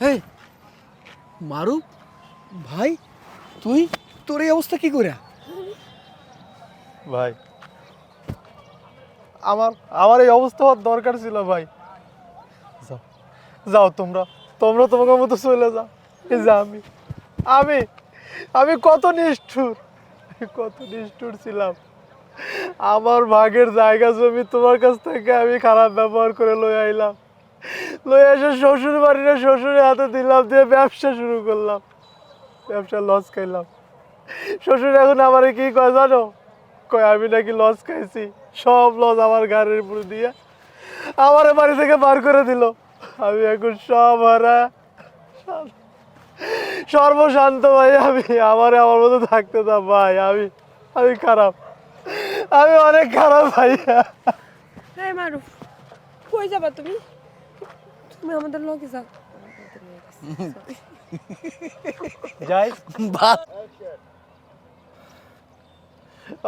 এই, মারু, ভাই, তুই, তোর এই অবস্থা কি করে? ভাই, আমার আমার এই অবস্থা হওয়ার দরকার ছিল, ভাই। যাও যাও তোমরা তোমরা তোমাকে মতো চলে যাও। এই আমি আমি আমি কত নিষ্ঠুর কত নিষ্ঠুর ছিলাম। আমার ভাগের জায়গা জমি তোমার কাছ থেকে আমি খারাপ ব্যবহার করে লই আইলাম। লই এসে শ্বশুর বাড়িটা শ্বশুরের হাতে দিলাম, দিয়ে ব্যবসা শুরু করলাম। ব্যবসা লস খাইলাম। শ্বশুর এখন আমার কি কয় জানো? কয়, আমি নাকি লস খাইছি। সব লস আমার গাড়ির উপরে দিয়ে আমার বাড়ি থেকে বার করে দিল। আমি এখন সব হারা। সর্বশান্ত ভাই, আমি, আমার আমার মতো থাকতে দাও ভাই, আমি আমি খারাপ। আমি অনেক খারাপ ভাইয়া। হ্যাঁ মারুফ কই যাবা তুমি? তুমি আমাদের লগে যাও যাই বাস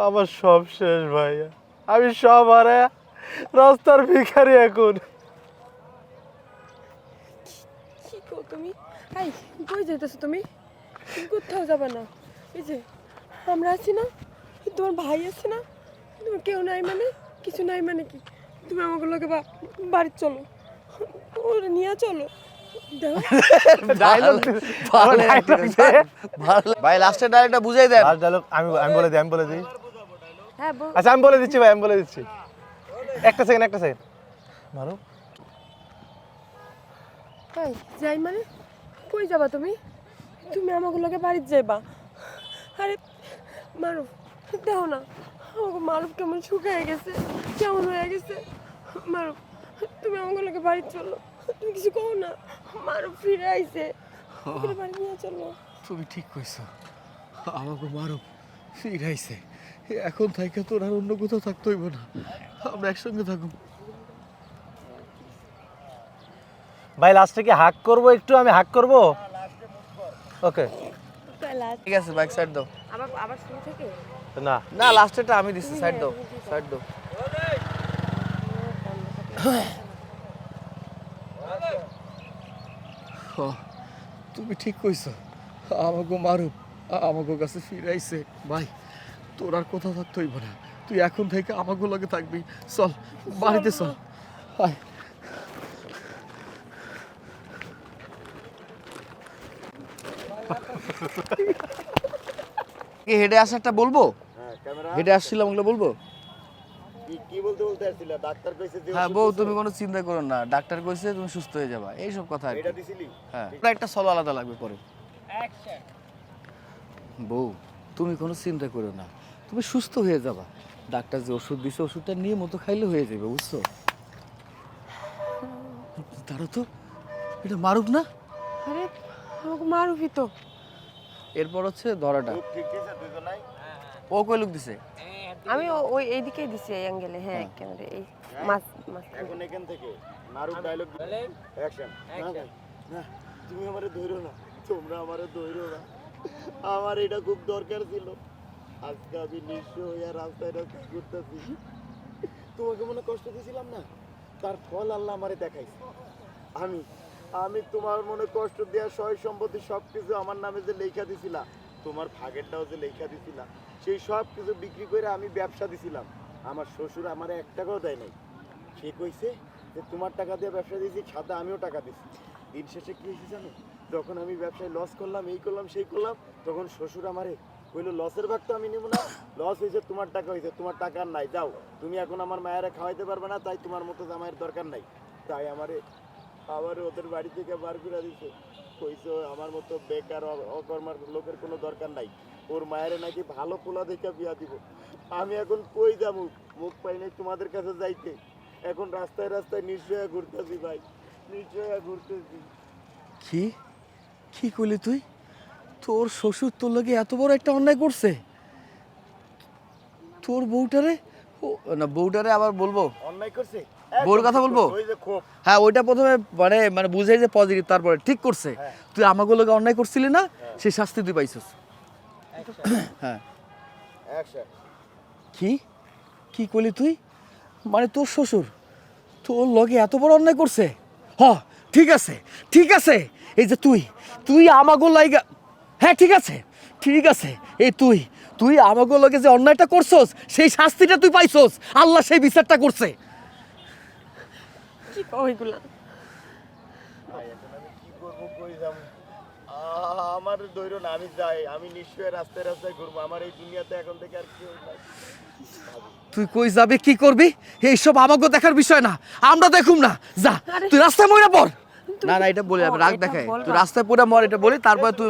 আমার সব শেষ ভাইয়া। আমি সব হারা রাস্তার ভিখারি এখন। কি কো তুমি? এই কই যাইতেছো তুমি? কোথাও যাবে না। এই যে আমরা আছি না তোমার ভাই আছে না তোমার কেউ নাই মানে কিছু নাই মানে কি? তুমি আমাকে লোকে বাড়ি চলো। ওরে নিয়ে চলো। ভাই লাস্টের ডায়লগটা বুঝাই দেন। ডায়লগ আমি আমি বলে দিই আমি বলে দিই। হ্যাঁ আচ্ছা আমি বলে দিচ্ছি ভাই আমি বলে দিচ্ছি। একটা সেকেন্ড একটা সেকেন্ড মারো। যাই মানে কই যাবা তুমি? তুমি আমাকে লোকে বাড়ি যাইবা। আরে মারুফ দেখো না। আমাকে মারুফ কেমন শুকায় গেছে কেমন হয়ে গেছে। মারুফ তুমি আমাকে লোকে বাড়ি চলো। তুমি কিছু কও না। মারুফ ফিরে আইছে। ওকে বাড়ি নিয়ে চলো। তুমি ঠিক কইছো। আমাকে মারো ফিরাইছে এখন থেকে তোর আর অন্য কোথাও থাকতে হইব না। আমরা একসঙ্গে থাকব ভাই লাস্টে কি হাক করব একটু? আমি হাক করব? ওকে ঠিক আছে বাইক সাইড দাও। আবার আবার শুরু থেকে? না। না লাস্টেটা আমি দিচ্ছি সাইড দাও। সাইড দাও। হ, তুমি ঠিক কইছ। আমাকে মারো আমাকে কাছে ফিরাইছে। ভাই তোর আর কোথাও থাকতে হইব না। তুই এখন থেকে আমাকে লগে থাকবি। চল বাড়িতে চল। কি হেডে আসারটা বলব? হেডে আসছিলাম ওগুলো বলব? কি- কি বলতে বলতে আসছিল? ডাক্তার কইছে যে হ্যাঁ ওষুধ বউ দিছে। তুমি কোনো চিন্তা করো না। ডাক্তার কইছে তুমি সুস্থ হয়ে যাবা। এইসব কথা এটা দিছিলি? হ্যাঁ। একটা সলো আলাদা লাগবে পরে। বউ তুমি কোনো চিন্তা করো না। তুমি সুস্থ হয়ে যাবা। ডাক্তার যে ওষুধ দিছে ওষুধটা নিয়ে মতো খাইলে হয়ে যাবে বুঝছ? তারা তো। এটা মারুক না? আরে মারুফই তো। এরপর হচ্ছে ধরাটা। ঠিক আছে দুজনাই। ও কই লোক দিছে? আমি ওই এইদিকেই দিছি এই অ্যাঙ্গেলে হ্যাঁ ক্যামেরা এই মাছ মাছ এখন এখান থেকে নারুক ডায়লগ অ্যাকশন না না তুমি আমারে ধইরো না। তোমরা আমারে ধইরো না। আমার এটা খুব দরকার ছিল। আজকে আমি নিঃস্ব হয়ে রাস্তায় রাস্তায় ঘুরতেছি। তোমাকে মনে কষ্ট দিয়েছিলাম না? তার ফল আল্লাহ আমারে দেখাইছে। আমি আমি তোমার মনে কষ্ট দেওয়া সয় সম্পত্তি সব কিছু আমার নামে যে লেখা দিছিলা তোমার ভাগেরটাও যে লেখা দিছিলা সেই সব কিছু বিক্রি করে আমি ব্যবসা দিছিলাম। আমার শ্বশুর আমার এক টাকাও দেয় নাই। সে কইছে যে, তোমার টাকা দিয়ে ব্যবসা দিয়েছি সাথে আমিও টাকা দিছি। দিন শেষে কি হয়েছে জানো? যখন আমি ব্যবসায় লস করলাম, এই করলাম, সেই করলাম, তখন শ্বশুর আমারে কইলো লসের ভাগ তো আমি নেব না। লস হয়েছে, তোমার টাকা হয়েছে, তোমার টাকা আর নাই, যাও। তুমি এখন আমার মায়েরা খাওয়াইতে পারবে না, তাই তোমার মতো জামাইয়ের দরকার নাই। তাই আমারে আবার ওদের বাড়ি থেকে বার করে দিছে। কইছে, আমার মতো বেকার অকর্মার লোকের কোনো দরকার নাই। ওর মায়ের নাকি ভালো পোলা দেখে বিয়া দিব। আমি এখন কই যাব? মুখ পাই নাই তোমাদের কাছে যাইতে। এখন রাস্তায় রাস্তায় নিশ্চয় ঘুরতেছি ভাই। নিশ্চয় ঘুরতেছি। কি? কি করলি তুই? তোর শ্বশুর তোর লগে এত বড় একটা অন্যায় করছে? তোর বউটারে? ও না বউটারে আবার বলব? অন্যায় করছে? বউর কথা বলব? ওই যে ক্ষোভ হ্যাঁ ওইটা প্রথমে মানে মানে বুঝাই যে পজিটিভ তারপরে ঠিক করছে। তুই আমাকে লোকে অন্যায় করছিলি না? সে শাস্তি তুই পাইছিস। হ্যাঁ। কি? কি করলি তুই? মানে তোর শ্বশুর? তোর লগে এত বড় অন্যায় করছে? হ ঠিক আছে ঠিক আছে। এই যে তুই তুই আমাগো লাইগা হ্যাঁ ঠিক আছে ঠিক আছে। এই তুই তুই আমাগো লগে যে অন্যায়টা করছস সেই শাস্তিটা তুই পাইছস। আল্লাহ সেই বিচারটা করছে। কি আমি কি করব কই যাব? আমার ধৈর্য না আমি যাই আমি নিশ্চয়ই রাস্তায় রাস্তায় ঘুরবো। আমার এই দুনিয়াতে এখন থেকে আর কেউ নাই। তুই কই যাবে কি করবি? এইসব আমাগো দেখার বিষয় না। আমরা দেখুম না। যা তুই রাস্তায় মরে পড়। না না এটা বলে রাগ দেখায়। তুই রাস্তায় পড়ে মর এটা বলি তারপরে তুই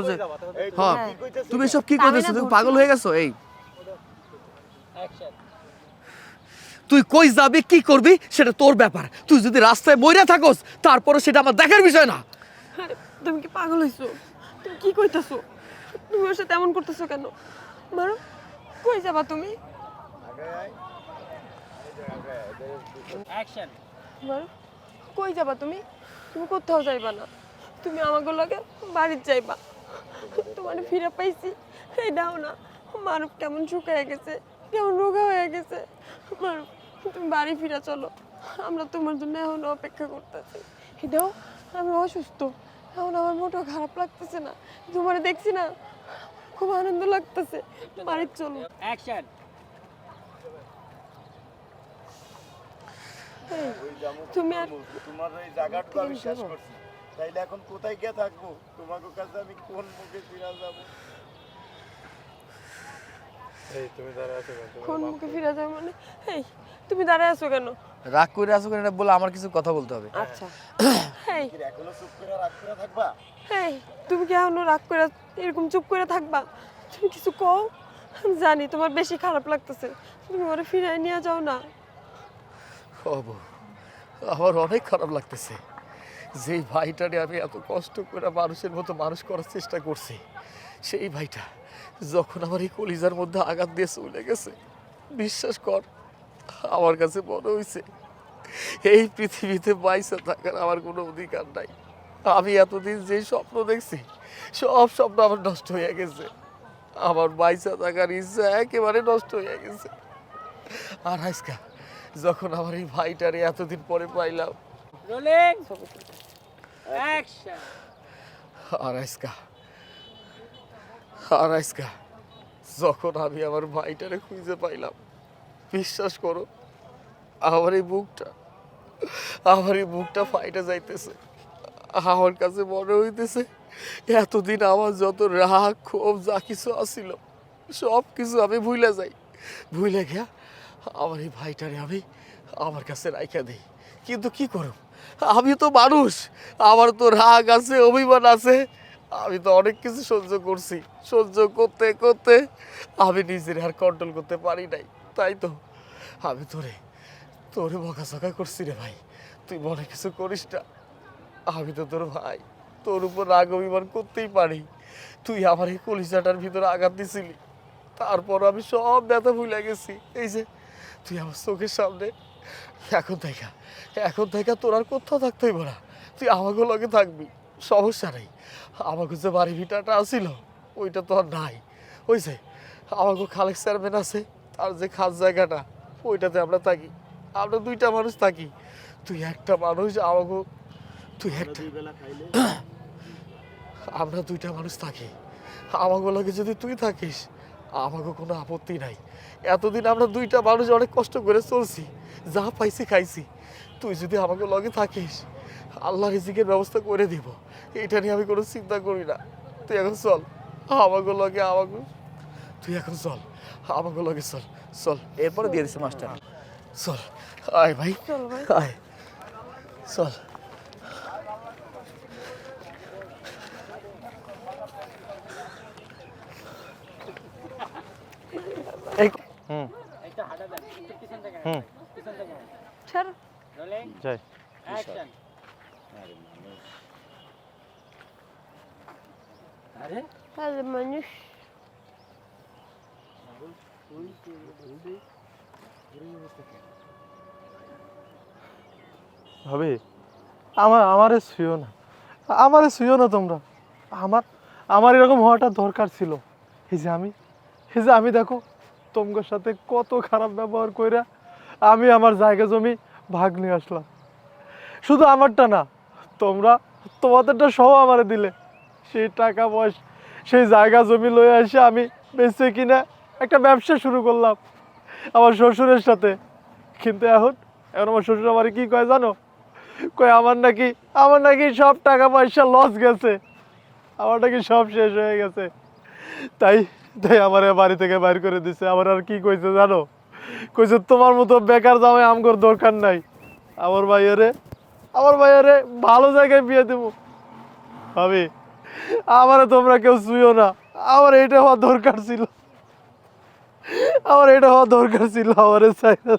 হ্যাঁ। তুমি এসব কি করতেছিস তুমি পাগল হয়ে গেছো? এই। তুই কই যাবি কি করবি সেটা তোর ব্যাপার। তুই যদি রাস্তায় মরে থাকোস তারপরে সেটা আমার দেখার বিষয় না। তুমি কি পাগল হইছো? তুমি কি কইতাছো? তুমি ওর সাথে এমন করতেছো কেন? মারো। কই যাবা তুমি? মারো। কই যাবা তুমি? তুমি কোথাও যাইবা না। তুমি আমাকে লগে বাড়ির যাইবা। তোমার ফিরে পাইছি। এই দাও না। মারুফ কেমন শুকায় গেছে কেমন রোগা হয়ে গেছে। মারুফ তুমি বাড়ি ফিরে চলো। আমরা তোমার জন্য এখন অপেক্ষা করতেছি। এই দাও আমি অসুস্থ। এখন আমার মোটেও খারাপ লাগতেছে না। তোমার দেখছি না খুব আনন্দ লাগতেছে। বাড়ির চলো। অ্যাকশন ওই তুমি আর তোমার এই জায়গাটা আমি শেষ করছি। তাইলে এখন কোথায় গিয়ে থাকব? তোমাকে কাছে আমি কোন মুখে ফিরে যাব? এই তুমি দাঁড়ায় আছো কেন? কোন মুখে ফিরে যাবে মানে? এই তুমি দাঁড়ায় আছো কেন? রাগ করে আসো এটা বলে আমার কিছু কথা বলতে হবে। আচ্ছা। এই এখনও চুপ করে রাগ করে থাকবা? এই তুমি কি এখনও রাগ করে এরকম চুপ করে থাকবা? তুমি কিছু কও? আমি জানি তোমার বেশি খারাপ লাগতেছে। তুমি ওরে ফিরে নিয়ে যাও না। হব আমার অনেক খারাপ লাগতেছে। যেই ভাইটারে আমি এত কষ্ট করে মানুষের মতো মানুষ করার চেষ্টা করছি সেই ভাইটা যখন আমার এই কলিজার মধ্যে আঘাত দিয়ে চলে গেছে বিশ্বাস কর আমার কাছে মনে হয়েছে এই পৃথিবীতে বাইসে থাকার আমার কোনো অধিকার নাই। আমি এতদিন যে স্বপ্ন দেখছি সব স্বপ্ন আমার নষ্ট হয়ে গেছে। আমার বাইসা থাকার ইচ্ছা একেবারে নষ্ট হয়ে গেছে। আর আজকা যখন আমার এই ভাইটারে এতদিন পরে পাইলাম আর আজকা আর আজকা যখন আমি আমার ভাইটারে খুঁজে পাইলাম বিশ্বাস করো, আমার এই বুকটা, আমার এই বুকটা ফাইটা যাইতেছে। আমার কাছে মনে হইতেছে, এতদিন আমার যত রাগ, ক্ষোভ, যা কিছু আসিল সব কিছু আমি ভুলে যাই। ভুলে গিয়া আমার এই ভাইটারে আমি আমার কাছে রাইখা দিই। কিন্তু কি করব? আমি তো মানুষ, আমার তো রাগ আছে, অভিমান আছে। আমি তো অনেক কিছু সহ্য করছি। সহ্য করতে করতে আমি নিজের আর কন্ট্রোল করতে পারি নাই। তাই তো। আমি তোরে তোরে বকা বকাঝকা করছি রে ভাই। তুই মনে কিছু করিস না। আমি তো তোর ভাই। তোর উপর রাগ অভিমান করতেই পারি। তুই আমার এই কলিজাটার ভিতরে আঘাত দিছিলি। তারপর আমি সব ব্যথা ভুলে গেছি। এই যে, তুই আমার চোখের সামনে। এখন দেখা এখন দেখা তোর আর কোথাও থাকতে হইব না। তুই আমাকে লগে থাকবি। সমস্যা নেই। আমাকে যে বাড়ি ভিটাটা আসিল ওইটা তো আর নাই। ওই যে আমাকে খালেক চেয়ারম্যান আছে। তার যে খাস জায়গাটা ওইটাতে আমরা থাকি। আমরা দুইটা মানুষ থাকি। তুই একটা মানুষ আমাকে তুই একটা আমরা দুইটা মানুষ থাকি। আমাকে লগে যদি তুই থাকিস আমাকে কোনো আপত্তি নাই। এতদিন আমরা দুইটা মানুষ অনেক কষ্ট করে চলছি যা পাইছি খাইছি। তুই যদি আমাকে লগে থাকিস আল্লাহ রিজিকের ব্যবস্থা করে দিব। এটা নিয়ে আমি কোনো চিন্তা করি না। তুই এখন চল। আমাকে লগে আমাকে তুই এখন চল। আমাকে লগে চল চল। এরপরে দিয়ে দিছে মাস্টার চল। আয় ভাই। চলো ভাই। আয়। চল। এই হুম। হুম। ছাড়ো। রোলিং যাই। অ্যাকশন আরে আরে মানুষ। ভাবি আমার আমারে না। আমারে না তোমরা। আমার আমার এরকম হওয়াটা দরকার ছিল। এই যে আমি এই যে আমি দেখো তোমার সাথে কত খারাপ ব্যবহার কইরা আমি আমার জায়গা জমি ভাগ নিয়ে আসলাম। শুধু আমারটা না, তোমরা তোমাদেরটা সহ আমারে দিলে। সেই টাকা পয়সা সেই জায়গা জমি লয়ে এসে আমি বেঁচে কিনা একটা ব্যবসা শুরু করলাম আমার শ্বশুরের সাথে। কিন্তু এখন এখন আমার শ্বশুর আমার কি কয় জানো? কয়, আমার নাকি আমার নাকি সব টাকা পয়সা লস গেছে। আমার নাকি সব শেষ হয়ে গেছে। তাই তাই আমার বাড়ি থেকে বাইর করে দিছে। আমার আর কি কইছে জানো? কইছে, তোমার মতো বেকার জামাই আমগর দরকার নাই। আমার ভাইয়ারে আমার ভাইয়ারে ভালো জায়গায় বিয়ে দেবো। ভাবি, আমারে তোমরা কেউ শুইও না। আমার এটা হওয়া দরকার ছিল। আমার এটা হওয়া দরকার ছিল আমারে না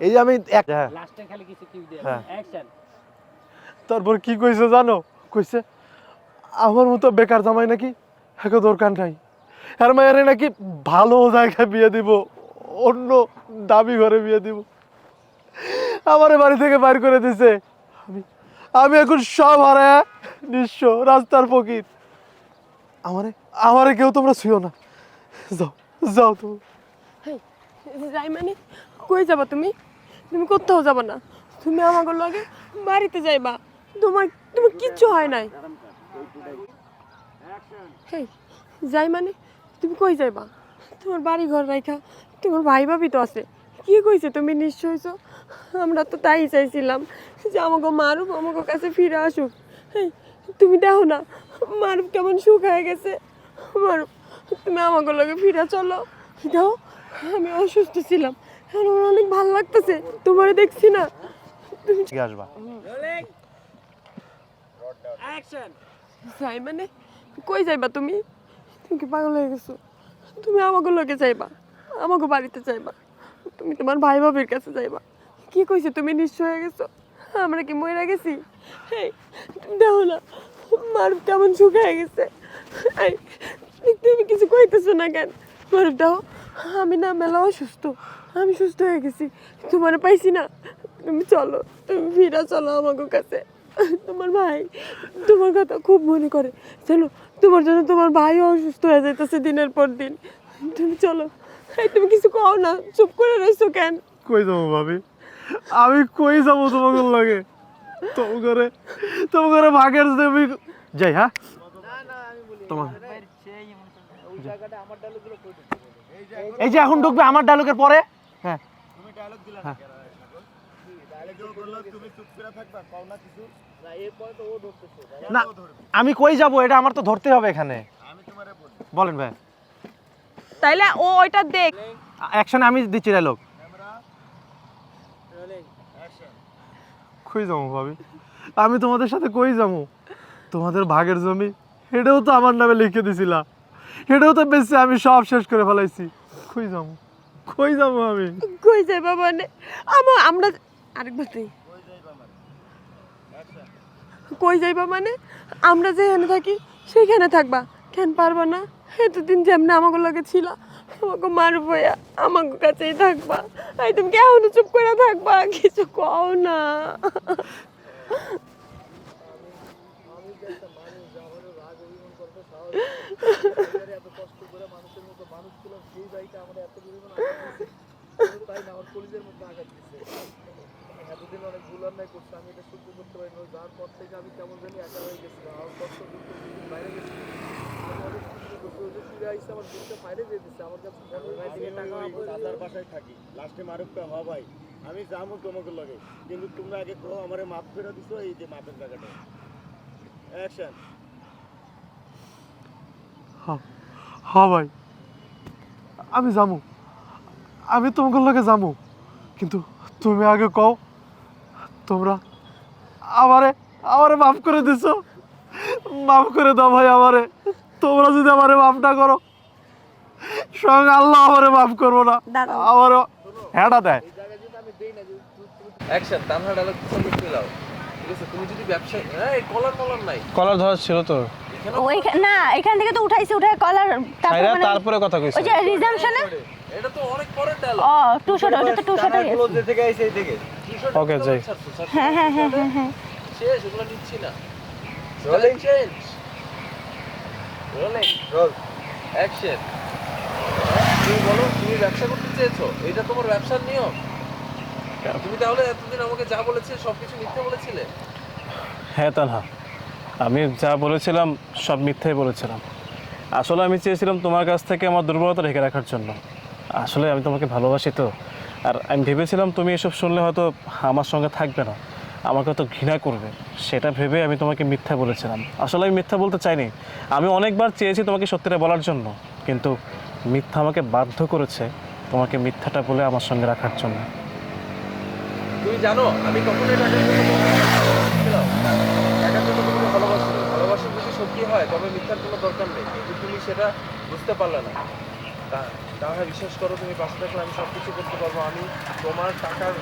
এই যে আমি হ্যাঁ। লাস্টে খালি কিছু কিউ হ্যাঁ। অ্যাকশন তারপর কি কইছে জানো? কইছে আমার মতো বেকার জামাই নাকি একে দরকার নাই। আর মায়ের নাকি ভালো জায়গায় বিয়ে দিব অন্য দাবি ঘরে বিয়ে দিব। আমার বাড়ি থেকে বাইর করে দিছে। আমি আমি এখন সব হারায় নিঃস্ব রাস্তার ফকির। আমারে আমারে কেউ তোমরা ছুঁয়ো না। যাও যাও তুমি। যাই মানে কই যাবা তুমি? তুমি কোথাও যাবা না। তুমি আমাকে লগে বাড়িতে যাইবা। তোমার তোমার কিচ্ছু হয় নাই। হেই যাই মানে তুমি কই যাইবা? তোমার বাড়ি ঘর রাইখা, তোমার ভাই ভাবি তো আছে। কি কইছে তুমি নিশ্চয় হইছো? আমরা তো তাই চাইছিলাম যে আমাকে মারুফ আমাকে কাছে ফিরে আসুক। হেই তুমি দেখো না মারুফ কেমন সুখ হয়ে গেছে। মারুফ তুমি আমাকে লগে ফিরে চলো। দেখো আমি অসুস্থ ছিলাম। আর আমার অনেক ভালো লাগতেছে তোমারে দেখছি না। তুমি আসবা। যাই মানে কই যাইবা তুমি? তুমি কি পাগল হয়ে গেছো? তুমি আমাকে লোকে যাইবা আমাকে বাড়িতে যাইবা। তুমি তোমার ভাই ভাবির কাছে যাইবা। কি কইছে তুমি নিশ্চয় হয়ে গেছো? আমরা কি মরে গেছি? দেখো না, মারুফ কেমন শুকায় গেছে। তুমি কিছু কইতেছো না কেন? মারুফ দাও আমি না মেলা অসুস্থ, আমি সুস্থ হয়ে গেছি। তোমার পাইছি না, তুমি চলো, তুমি ফিরা চলো আমাকে কাছে। তোমার ভাই, তোমার কথা খুব মনে করে। চলো, তোমার জন্য তোমার ভাইও অসুস্থ হয়ে যাইতেছে দিনের পর দিন। তুমি চলো তুমি কিছু কও না, চুপ করে রইছো কেন? কই যাব ভাবি? আমি কই যাব তোমাকে লাগে? তোম করে ভাগের দেবী যাই হ্যাঁ? তোমার এই যে এখন ঢুকবে আমার ডায়লগের পরে? হ্যাঁ। দিলা না আমি কই যাব? এটা আমার তো ধরতে হবে এখানে। বলেন ভাই। তাইলে ও ওইটা দেখ। অ্যাকশনে আমি দিচ্ছি ডায়লগ ক্যামেরা রোলিং অ্যাকশন কই যাব ভাবি। আমি তোমাদের সাথে কই যাব? তোমাদের ভাগের জমি এটাও তো আমার নামে লিখে দিছিলা। এটাও তো বেশি আমি সব শেষ করে ফেলাইছি। কই যাব? কই যাব আমি? কই যাইবা মানে? আমা, আমরা আরেকবার তুই কই যাইবা মানে? আমরা যেখানে থাকি সেইখানে থাকবা। কেন পারবা না? এতদিন যেমন লগে ছিল আমাকে মারব আমাকে কাছেই থাকবা। এই তুমি কেমন চুপ করে থাকবা? কিছু কও না। আমরা আমার এতদিন অনেক ভুল অন্যায় করছে আমি এটা সহ্য করতে পারি না পর থেকে আমি কেমন জানি একা হয়ে গেছিলাম আমার কষ্ট বাইরে গেছিলাম ফিরে বাসায় থাকি লাস্টে ভাই আমি যাব তোমাকে লগে কিন্তু তোমরা আগে কো আমারে মাফ করে দিছো এই যে মাপের জায়গাটা অ্যাকশন হ্যাঁ ভাই। আমি যাব। আমি তোমাকে লগে যাব। কিন্তু তুমি আগে কও, তোমরা আমারে আমারে মাফ করে দিছো। মাফ করে দাও ভাই আমারে। তোমরা যদি আমারে মাফ না করো সঙ্গে আল্লাহ আমারে মাফ করব না। আমারও হ্যাঁটা দেয়। কলার ধরা ছিল তো ওইখানে না এখান থেকে তো উঠাইছে উঠে কলার তারপর মানে তারপরে কথা কইছে। ওই যে রিজাম্পশনে এটা তো অনেক পরের ডায়লগ ও টু শট ওটা তো টু শট যে থেকে আইছে এই থেকে। ওকে যাই। হ্যাঁ হ্যাঁ হ্যাঁ হ্যাঁ হ্যাঁ। শেষ ওগুলো নিচ্ছি না। রোলিং চেঞ্জ অ্যাকশন তুমি তুমি ব্যবসা করতে চেয়েছো? তোমার ব্যবসার নিয়ম। তুমি তাহলে এতদিন আমাকে যা বলেছিলে, সবকিছু মিথ্যে বলেছিলে? হ্যাঁ আমি যা বলেছিলাম, সব মিথ্যাই বলেছিলাম। আসলে আমি চেয়েছিলাম তোমার কাছ থেকে আমার দুর্বলতা রেখে রাখার জন্য। আসলে আমি তোমাকে ভালোবাসি তো। আর আমি ভেবেছিলাম তুমি এসব শুনলে হয়তো আমার সঙ্গে থাকবে না। আমাকে তো ঘৃণা করবে। সেটা ভেবে আমি তোমাকে মিথ্যা বলেছিলাম। আসলে আমি মিথ্যা বলতে চাইনি। আমি অনেকবার চেয়েছি তোমাকে সত্যিটা বলার জন্য। কিন্তু মিথ্যা আমাকে বাধ্য করেছে তোমাকে মিথ্যাটা বলে আমার সঙ্গে রাখার জন্য। তুমি জানো, আমি কখনোই ভালোবাসি। যদি সত্যি হয়, তবে মিথ্যার কোনো দরকার নেই। কিন্তু তুমি সেটা বুঝতে পারলে না। তাহলে বিশ্বাস করো, তুমি পাশে থাকলে আমি সব কিছু করতে পারব। আমি তোমার টাকার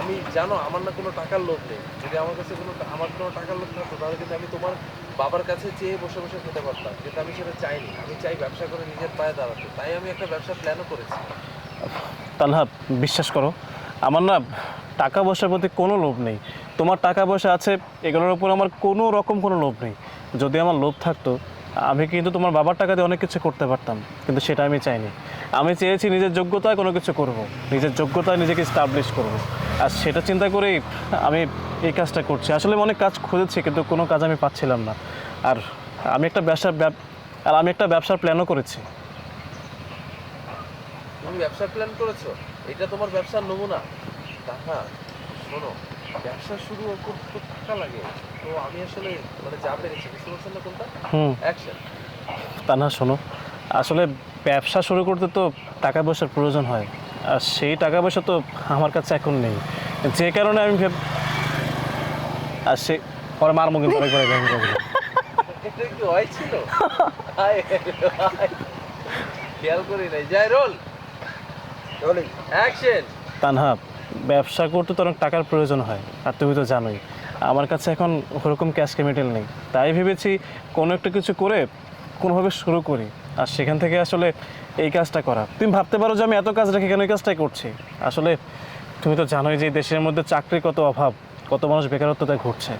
আমি জানো, আমার না কোনো টাকার লোভ নেই। যদি আমার কাছে কোনো, আমার কোনো টাকার লোভ থাকতো, তাহলে কিন্তু আমি তোমার বাবার কাছে চেয়ে বসে বসে খেতে পারতাম। কিন্তু আমি সেটা চাইনি। আমি চাই ব্যবসা করে নিজের পায়ে দাঁড়াতে। তাই আমি একটা ব্যবসা প্ল্যানও করেছি। তানহা, বিশ্বাস করো, আমার না টাকা পয়সার প্রতি কোনো লোভ নেই। তোমার টাকা পয়সা আছে, এগুলোর উপর আমার কোনো রকম কোনো লোভ নেই। যদি আমার লোভ থাকতো আমি কিন্তু তোমার বাবার টাকা দিয়ে অনেক কিছু করতে পারতাম, কিন্তু সেটা আমি চাইনি। আমি চেয়েছি নিজের যোগ্যতায় কোনো কিছু করব। নিজের যোগ্যতায় নিজেকে স্টাবলিশ করব। আর সেটা চিন্তা করেই আমি এই কাজটা করছি। আসলে অনেক কাজ খুঁজেছি, কিন্তু কোনো কাজ আমি পাচ্ছিলাম না। আর আমি একটা ব্যবসা আর আমি একটা ব্যবসার প্ল্যানও করেছি। তুমি ব্যবসার প্ল্যান করেছ? এটা তোমার ব্যবসার নমুনা। হ্যাঁ শোনো। ব্যবসা শুরু করতে তো টাকা লাগে। তো আমি আসলে মানে যা পেরেছি বুঝতে পারছেন না কোনটা? হুম। অ্যাকশন তা না শোনো। আসলে ব্যবসা শুরু করতে তো টাকা পয়সার প্রয়োজন হয়। আর সেই টাকা পয়সা তো আমার কাছে এখন নেই। যে কারণে আমি ভেব আর সে পরে মার মুখে পরে করে ভেঙে যাবে এটা কি হয় ছিল। খেয়াল করি নাই। যাই রোল। অ্যাকশন তা না ব্যবসা করতে তো অনেক টাকার প্রয়োজন হয়, আর তুমি তো জানোই। আমার কাছে এখন ওরকম ক্যাশ ক্যাপিটাল নেই। তাই ভেবেছি কোনো একটা কিছু করে কোনোভাবে শুরু করি, আর সেখান থেকে আসলে এই কাজটা করা। তুমি ভাবতে পারো যে আমি এত কাজ রেখে কেন এই কাজটাই করছি? আসলে তুমি তো জানোই যে দেশের মধ্যে চাকরির কত অভাব, কত মানুষ বেকারত্বতায় ঘুরছে।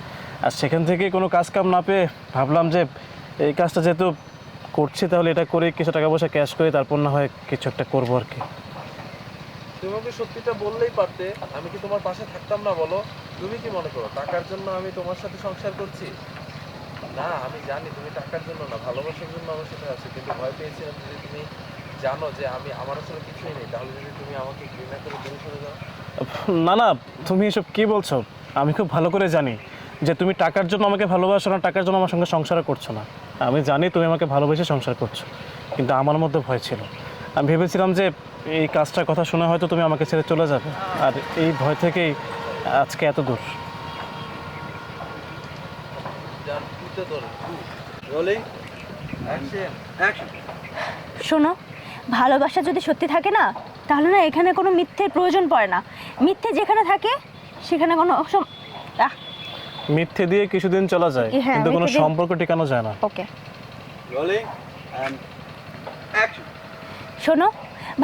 আর সেখান থেকে কোনো কাজ কাম না পেয়ে ভাবলাম যে এই কাজটা যেহেতু করছি, তাহলে এটা করে কিছু টাকা পয়সা ক্যাশ করে তারপর না হয় কিছু একটা করব আর কি। তুমি সত্যিটা বললেই পারতে, আমি কি তোমার পাশে থাকতাম না বলো? তুমি কি মনে করো, টাকার জন্য আমি তোমার সাথে সংসার করছি? না, আমি জানি তুমি টাকার জন্য না, ভালোবাসার জন্য আমার সাথে আছো, কিন্তু ভয় পেয়েছিলাম যদি তুমি জানো যে আমি, আমার আসলে কিছুই নেই, তাহলে যদি তুমি আমাকে ঘৃণা করে দূরে সরে যাও? না না, তুমি এসব কি বলছো? আমি খুব ভালো করে জানি যে তুমি টাকার জন্য আমাকে ভালোবাসো না, টাকার জন্য আমার সঙ্গে সংসার করছ না। আমি জানি তুমি আমাকে ভালোবেসে সংসার করছ, কিন্তু আমার মধ্যে ভয় ছিল। আমি ভেবেছিলাম যে এই কাজটার কথা শুনে হয়তো তুমি আমাকে ছেড়ে চলে যাবে। আর এই ভয় থেকেই আজকে এত দূর। শোনো ভালোবাসা যদি সত্যি থাকে না তাহলে না এখানে কোনো মিথ্যের প্রয়োজন পড়ে না। মিথ্যে যেখানে থাকে সেখানে কোনো মিথ্যে দিয়ে কিছুদিন চলা যায় হ্যাঁ, কিন্তু কোনো সম্পর্ক টিকানো যায় না। ওকে। রোলিং অ্যান্ড অ্যাকশন শোনো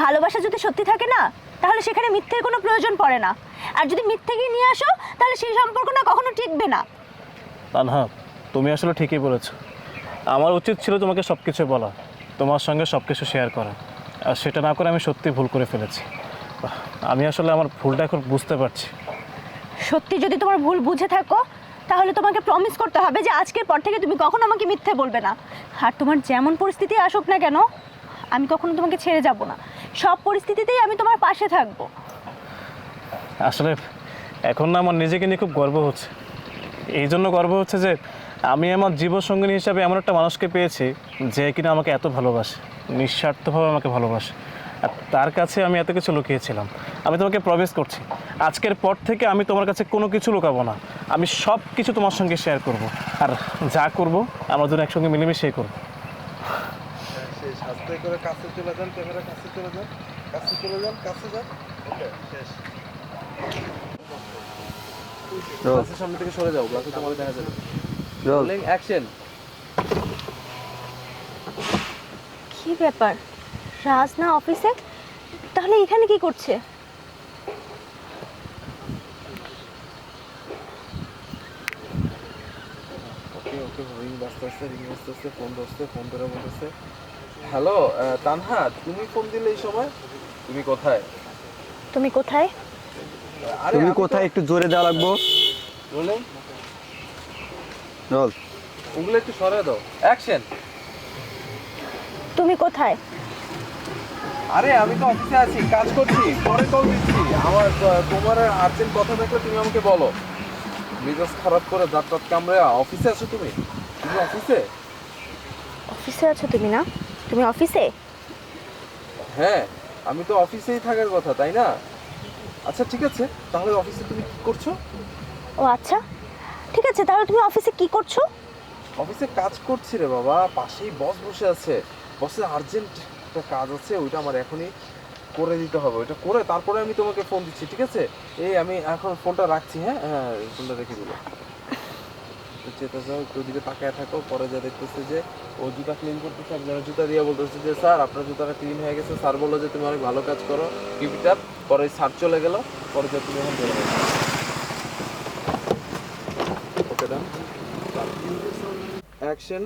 ভালোবাসা যদি সত্যি থাকে না তাহলে সেখানে মিথ্যের কোনো প্রয়োজন পড়ে না। আর যদি মিথ্যেকে নিয়ে আসো তাহলে সেই সম্পর্ক না কখনো টিকবে না। তানহা তুমি আসলে ঠিকই বলেছ। আমার উচিত ছিল তোমাকে সব কিছু বলা তোমার সঙ্গে সব কিছু শেয়ার করা। আর সেটা না করে আমি সত্যি ভুল করে ফেলেছি। আমি আসলে আমার ভুলটা এখন বুঝতে পারছি। সত্যি যদি তোমার ভুল বুঝে থাকো তাহলে তোমাকে প্রমিস করতে হবে যে আজকের পর থেকে তুমি কখনো আমাকে মিথ্যে বলবে না। আর তোমার যেমন পরিস্থিতি আসুক না কেন আমি কখনো তোমাকে ছেড়ে যাব না। সব পরিস্থিতিতেই আমি তোমার পাশে থাকব। আসলে এখন না আমার নিজেকে নিয়ে খুব গর্ব হচ্ছে। এই জন্য গর্ব হচ্ছে যে আমি আমার জীবনসঙ্গিনী হিসাবে এমন একটা মানুষকে পেয়েছি যে কিনা আমাকে এত ভালোবাসে, নিঃস্বার্থভাবে আমাকে ভালোবাসে। আর তার কাছে আমি এত কিছু লুকিয়েছিলাম। আমি তোমাকে প্রবেশ করছি, আজকের পর থেকে আমি তোমার কাছে কোনো কিছু লুকাবো না। আমি সব কিছু তোমার সঙ্গে শেয়ার করব। আর যা করব, আমরা দুজন একসঙ্গে মিলেমিশেই করব। করে কাছে চলে যান ক্যামেরা কাছে চলে যান কাছে চলে যান কাছে যান। ওকে শেষ। গ্লাসের সামনে থেকে সরে যাও গ্লাসে দেখা যাবে। রোলিং অ্যাকশন কি ব্যাপার? রাজ না অফিসে? তাহলে এখানে কি করছে? ওকে ওকে রিং বাজতে আসতে রিং বাজতে আসতে ফোন ধরছে ফোন ধরে বলতেছে। হ্যালো তানহা তুমি ফোন দিলে এই সময়? তুমি কোথায়? তুমি কোথায়? আরে তুমি আমি তো- কোথায়? একটু জোরে দেওয়া লাগবো। রোলিং রোল ওগুলো একটু সরে দাও। অ্যাকশন তুমি কোথায়? আরে আমি তো অফিসে আছি কাজ করছি পরে কল দিচ্ছি। আমার আহ, তোমার আর্জেন্ট কথা থাকলে তুমি আমাকে বলো। মেজাজ খারাপ করে দাঁত টাত কামড়ে অফিসে আছো তুমি? তুমি অফিসে? অফিসে আছো তুমি না? তুমি অফিসে? হ্যাঁ আমি তো অফিসেই থাকার কথা তাই না? আচ্ছা ঠিক আছে তাহলে অফিসে তুমি কি করছ? ও আচ্ছা। ঠিক আছে তাহলে তুমি অফিসে কি করছ? অফিসে কাজ করছি রে বাবা পাশেই বস বসে আছে। বসের আর্জেন্ট একটা কাজ আছে ওইটা আমার এখনই করে দিতে হবে। ওইটা করে তারপরে আমি তোমাকে ফোন দিচ্ছি ঠিক আছে? এই আমি এখন ফোনটা রাখছি হ্যাঁ? হ্যাঁ ফোনটা রেখে দিল চেতে যাও একটু ওদিকে তাকায় থাকো পরে যা দেখতেছে যে ও জুতা ক্লিন করতেছে একজনের জুতা দিয়ে বলতেছে যে স্যার আপনার জুতাটা ক্লিন হয়ে গেছে স্যার বলল যে তুমি অনেক ভালো কাজ করো কিপ আপ পরে স্যার চলে গেল পরে যে তুমি এখন চলে গেলো ওকে ডান অ্যাকশন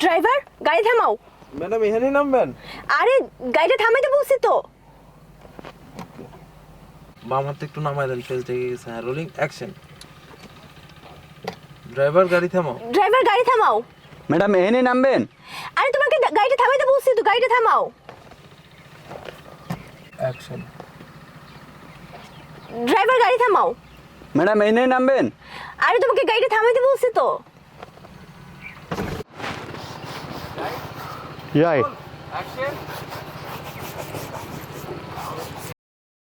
ড্রাইভার গাড়ি থামাও। ম্যাডাম এখানেই নামবেন? আরে গাড়িটা থামাইতে বলছি তো। বাম হাতে একটু নামায় দেন দেখে গেছে। হ্যাঁ রোলিং অ্যাকশন ড্রাইভার গাড়ি থামাও। ড্রাইভার গাড়ি থামাও। ম্যাডাম এখানে নামবেন। আরে তোমাকে গাড়িটা থামাইতে বলছি তো গাড়িটা থামাও। অ্যাকশন ড্রাইভার গাড়ি থামাও। ম্যাডাম এখানে নামবেন। আরে তোমাকে গাড়িটা থামাইতে বলছি তো। Right action.